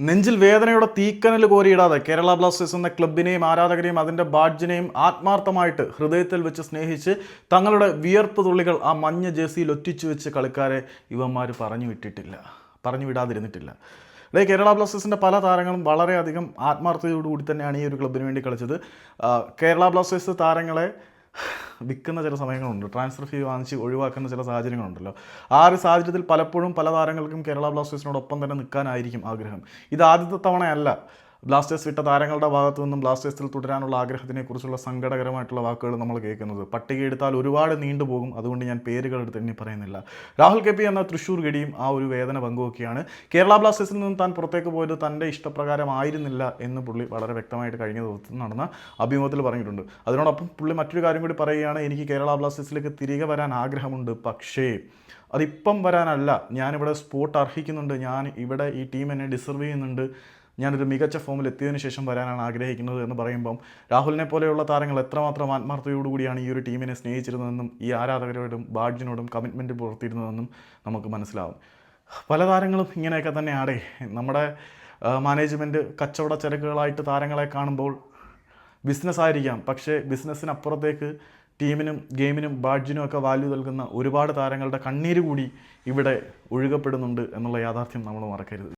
നെഞ്ചിൽ വേദനയുടെ തീക്കനൽ കോരിയിടാതെ കേരള ബ്ലാസ്റ്റേഴ്സ് എന്ന ക്ലബിനെയും ആരാധകരെയും അതിന്റെ ബാഡ്ജിനെയും ആത്മാർത്ഥമായിട്ട് ഹൃദയത്തിൽ വെച്ച് സ്നേഹിച്ച് തങ്ങളുടെ വിയർപ്പ് തുള്ളികൾ ആ മഞ്ഞ ജേഴ്സിയിൽ ഒറ്റിച്ചു വെച്ച് കളിക്കാരെ ഇവന്മാർ പറഞ്ഞു വിട്ടിട്ടില്ല. പറഞ്ഞു വിടാതിരുന്നിട്ടില്ല. അതായത് കേരള ബ്ലാസ്റ്റേഴ്സിന്റെ പല താരങ്ങളും വളരെയധികം ആത്മാർത്ഥതയോടുകൂടി തന്നെയാണ് ഈ ഒരു ക്ലബിന് വേണ്ടി കളിച്ചത്. കേരള ബ്ലാസ്റ്റേഴ്സ് താരങ്ങളെ വിൽക്കുന്ന ചില സമയങ്ങളുണ്ട്. ട്രാൻസ്ഫർ ഫീ വാങ്ങിച്ച് ഒഴിവാക്കുന്ന ചില സാഹചര്യങ്ങളുണ്ടല്ലോ. ആ ഒരു സാഹചര്യത്തിൽ പലപ്പോഴും പല താരങ്ങൾക്കും കേരള ബ്ലാസ്റ്റേഴ്സിനോടൊപ്പം തന്നെ നിൽക്കാനായിരിക്കും ആഗ്രഹം. ഇത് ആദ്യത്തെ തവണയല്ല. ബ്ലാസ്റ്റേഴ്സ് വിട്ട താരങ്ങളുടെ ഭാഗത്തു നിന്നും ബ്ലാസ്റ്റേഴ്സിൽ തുടരാനുള്ള ആഗ്രഹത്തിനെക്കുറിച്ചുള്ള സങ്കടകരമായിട്ടുള്ള വാക്കുകൾ നമ്മൾ കേൾക്കുന്നത്. പട്ടിക എടുത്താൽ ഒരുപാട് നീണ്ടുപോകും അതുകൊണ്ട് ഞാൻ പേരുകൾ എടുത്ത് എണ്ണി പറയുന്നില്ല. രാഹുൽ കെ പി എന്ന തൃശ്ശൂർ ഗഡിയും ആ ഒരു വേദന പങ്കുവെക്കുകയാണ്. കേരള ബ്ലാസ്റ്റേഴ്സിൽ നിന്നും താൻ പുറത്തേക്ക് പോയത് തന്റെ ഇഷ്ടപ്രകാരമായിരുന്നില്ല എന്ന് പുള്ളി വളരെ വ്യക്തമായിട്ട് കഴിഞ്ഞ ദിവസം നടന്ന അഭിമുഖത്തിൽ പറഞ്ഞിട്ടുണ്ട്. അതിനോടൊപ്പം പുള്ളി മറ്റൊരു കാര്യം കൂടി പറയുകയാണ് എനിക്ക് കേരള ബ്ലാസ്റ്റേഴ്സിലേക്ക് തിരികെ വരാൻ ആഗ്രഹമുണ്ട്. പക്ഷേ അതിപ്പം വരാനല്ല. ഞാനിവിടെ സ്പോട്ട് അർഹിക്കുന്നുണ്ട്. ഞാൻ ഇവിടെ ഈ ടീം എന്നെ ഡിസർവ് ചെയ്യുന്നുണ്ട്. ഞാനൊരു മികച്ച ഫോമിൽ എത്തിയതിനു ശേഷം വരാനാണ് ആഗ്രഹിക്കുന്നത് എന്ന് പറയുമ്പം രാഹുലിനെ പോലെയുള്ള താരങ്ങൾ എത്രമാത്രം ആത്മാർത്ഥതയോടുകൂടിയാണ് ഈ ഒരു ടീമിനെ സ്നേഹിച്ചിരുന്നതെന്നും ഈ ആരാധകരോടും ബാഡ്ജിനോടും കമ്മിറ്റ്മെന്റ് പുലർത്തിയിരുന്നതെന്നും നമുക്ക് മനസ്സിലാവും. പല താരങ്ങളും ഇങ്ങനെയൊക്കെ തന്നെ തന്നെയാടേ നമ്മുടെ മാനേജ്മെന്റ് കച്ചവട ചരക്കുകളായിട്ട് താരങ്ങളെ കാണുമ്പോൾ ബിസിനസ് ആയിരിക്കാം. പക്ഷേ ബിസിനസ്സിനപ്പുറത്തേക്ക് ടീമിനും ഗെയിമിനും ബാഡ്ജിനും ഒക്കെ വാല്യൂ നൽകുന്ന ഒരുപാട് താരങ്ങളുടെ കണ്ണീര് കൂടി ഇവിടെ ഒഴുകപ്പെടുന്നുണ്ട് എന്നുള്ള യാഥാർത്ഥ്യം നമ്മൾ മറക്കരുത്.